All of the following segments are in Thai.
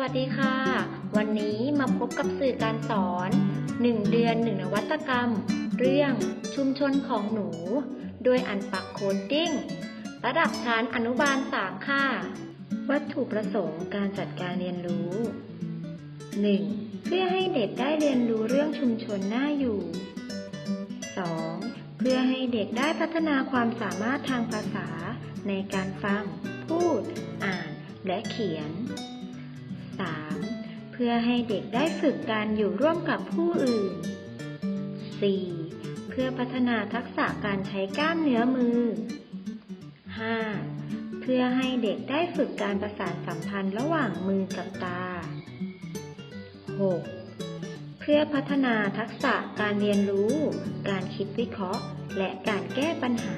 วัสดีค่ะ วันนี้มาพบกับสื่อการสอน 1 เดือน 1 นวัตกรรม เรื่องชุมชนของหนู โดยอันปักโคดดิ้ง ระดับชั้นอนุบาล 3 ค่ะ วัตถุประสงค์การจัดการเรียนรู้ 1. เพื่อให้เด็กได้เรียนรู้เรื่องชุมชนน่าอยู่ 2. เพื่อให้เด็กได้พัฒนาความสามารถทางภาษาในการฟัง พูด อ่าน และเขียน 3. เพื่อให้เด็กได้ฝึกการอยู่ร่วมกับผู้อื่น 4. เพื่อพัฒนาทักษะการใช้กล้ามเนื้อมือ 5. เพื่อให้เด็กได้ฝึกการประสานสัมพันธ์ระหว่างมือกับตา 6. เพื่อพัฒนาทักษะการเรียนรู้ การคิดวิเคราะห์ และการแก้ปัญหา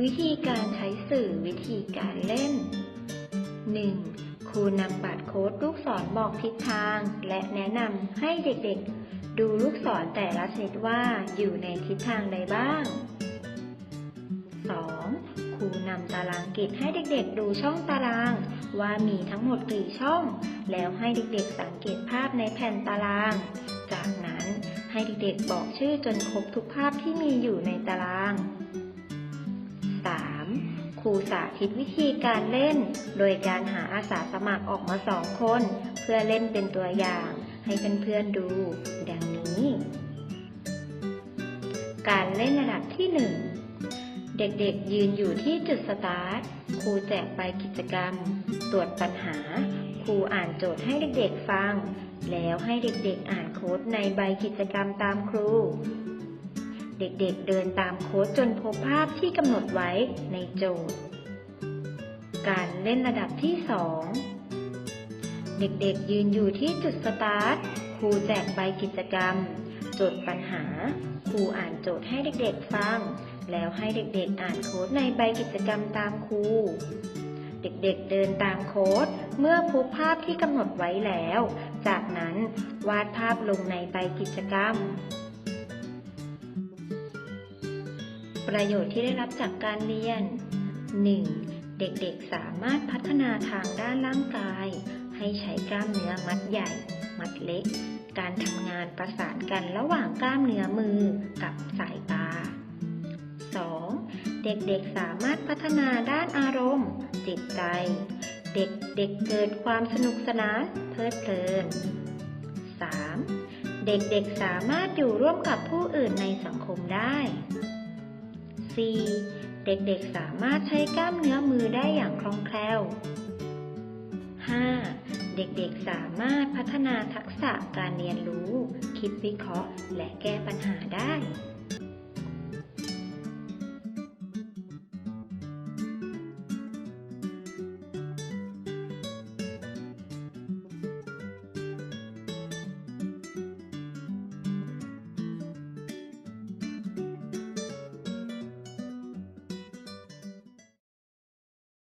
วิธีการใช้สื่อวิธีการเล่น 1. ครูนำบัตรโค้ดลูกศรบอกทิศทาง และแนะนำให้เด็กๆ ดูลูกศรแต่ละชนิดว่าอยู่ในทิศทางใดบ้าง 2. ครูนำตารางกิจให้เด็กๆ ดูช่องตาราง ว่ามีทั้งหมดกี่ช่อง แล้วให้เด็กๆ สังเกตภาพในแผ่นตาราง จากนั้นให้เด็กๆ บอกชื่อจนครบทุกภาพที่มีอยู่ในตาราง ครูสาธิตวิธีการเล่น โดยการหาอาสาสมัครออกมาสองคน เพื่อเล่นเป็นตัวอย่าง ให้เพื่อนๆดู ดังนี้ การเล่นระดับที่1เด็กๆยืนอยู่ที่จุดสตาร์ท ครูแจกใบกิจกรรม ตรวจปัญหา ครูอ่านโจทย์ให้เด็กๆฟัง แล้วให้เด็กๆอ่านโค้ดในใบกิจกรรมตามครู เด็กๆเดินตามโค้ดจนพบภาพที่กำหนดไว้ในโจทย์ การเล่นระดับที่ 2 เด็กๆยืนอยู่ที่จุดสตาร์ท ครูแจกใบกิจกรรม โจทย์ปัญหา ครูอ่านโจทย์ให้เด็กๆฟัง แล้วให้เด็กๆอ่านโค้ดในใบกิจกรรมตามครู เด็กๆเดินตามโค้ดเมื่อพบภาพที่กำหนดไว้แล้ว จากนั้นวาดภาพลงในใบกิจกรรม ประโยชน์ที่ได้รับจากการเรียน 1. เด็กๆสามารถพัฒนาทางด้านร่างกาย ให้ใช้กล้ามเนื้อมัดใหญ่ มัดเล็ก การทำงานประสานกันระหว่างกล้ามเนื้อมือกับสายตา 2. เด็กๆสามารถพัฒนาด้านอารมณ์ จิตใจ เด็กๆเกิดความสนุกสนานเพลิดเพลิน 3. เด็กๆสามารถอยู่ร่วมกับผู้อื่นในสังคมได้ 4. เด็กๆสามารถใช้กล้ามเนื้อมือได้อย่างคล่องแคล่ว 5. เด็กๆสามารถพัฒนาทักษะการเรียนรู้ คิดวิเคราะห์ และแก้ปัญหาได้